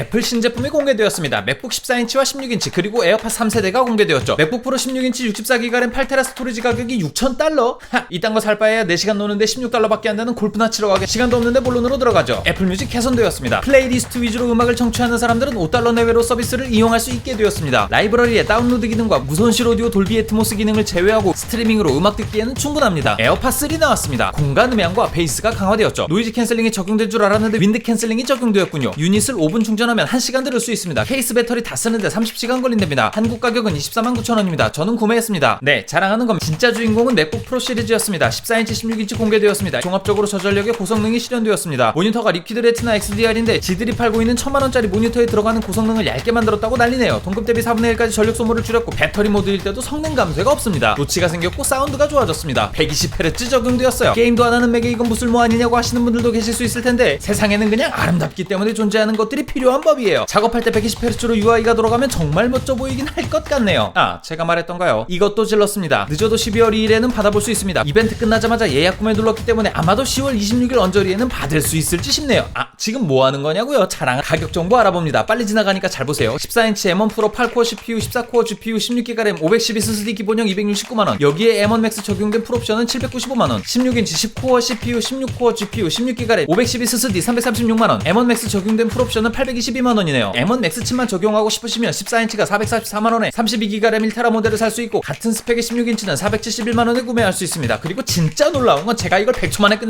애플 신제품이 공개되었습니다. 맥북 14인치와 16인치 그리고 에어팟 3세대가 공개되었죠. 맥북 프로 16인치 64기가 램 8테라 스토리지 가격이 6,000달러? 하, 이딴 거 살 바에야 4시간 노는데 16달러밖에 안 되는 골프나 치러 가게 시간도 없는데 본론으로 들어가죠. 애플 뮤직 개선되었습니다. 플레이리스트 위주로 음악을 청취하는 사람들은 5달러 내외로 서비스를 이용할 수 있게 되었습니다. 라이브러리의 다운로드 기능과 무손실 오디오 돌비 애트모스 기능을 제외하고 스트리밍으로 음악 듣기에는 충분합니다. 에어팟 3 나왔습니다. 공간 음향과 베이스가 강화되었죠. 노이즈 캔슬링이 적용될 줄 알았는데 윈드 캔슬링이 적용되었군요. 유닛을 5분 충전 하면 1시간 들을 수 있습니다. 케이스 배터리 다 쓰는데 30시간 걸린답니다. 한국 가격은 24만 9천 원입니다. 저는 구매했습니다. 네, 자랑하는 건 진짜 주인공은 맥북 프로 시리즈였습니다. 14인치, 16인치 공개되었습니다. 종합적으로 저전력의 고성능이 실현되었습니다. 모니터가 리퀴드 레티나 XDR인데 지들이 팔고 있는 천만 원짜리 모니터에 들어가는 고성능을 얇게 만들었다고 난리네요. 동급 대비 4분의 1까지 전력 소모를 줄였고 배터리 모드일 때도 성능 감소가 없습니다. 노치가 생겼고 사운드가 좋아졌습니다. 120Hz 적용되었어요. 게임도 안 하는 맥에 이건 무술모 아니냐고 하시는 분들도 계실 수 있을 텐데 세상에는 그냥 아름답기 때문에 존재하는 것들이 필요한 법이에요. 작업할 때 120Hz로 UI가 돌아가면 정말 멋져 보이긴 할 것 같네요. 아, 제가 말했던가요? 이것도 질렀습니다. 늦어도 12월 2일에는 받아볼 수 있습니다. 이벤트 끝나자마자 예약 구매 눌렀기 때문에 아마도 10월 26일 언저리에는 받을 수 있을지 싶네요. 아, 지금 뭐 하는 거냐고요? 자랑 가격 정보 알아봅니다. 빨리 지나가니까 잘 보세요. 14인치 M1 프로 8코어 CPU, 14코어 GPU, 16기가 램, 512SSD 기본형 269만원. 여기에 M1 맥스 적용된 풀옵션은 795만원. 16인치 10코어 CPU, 16코어 GPU, 16기가 램, 512SSD 336만원. M1 맥스 적용된 풀옵션은 822만원이네요. M1 맥스 칩만 적용하고 싶으시면 14인치가 444만원에 32기가 램 1테라 모델을 살 수 있고 같은 스펙의 16인치는 471만원에 구매할 수 있습니다. 그리고 진짜 놀라운 건 제가 이걸 100초 만에 끝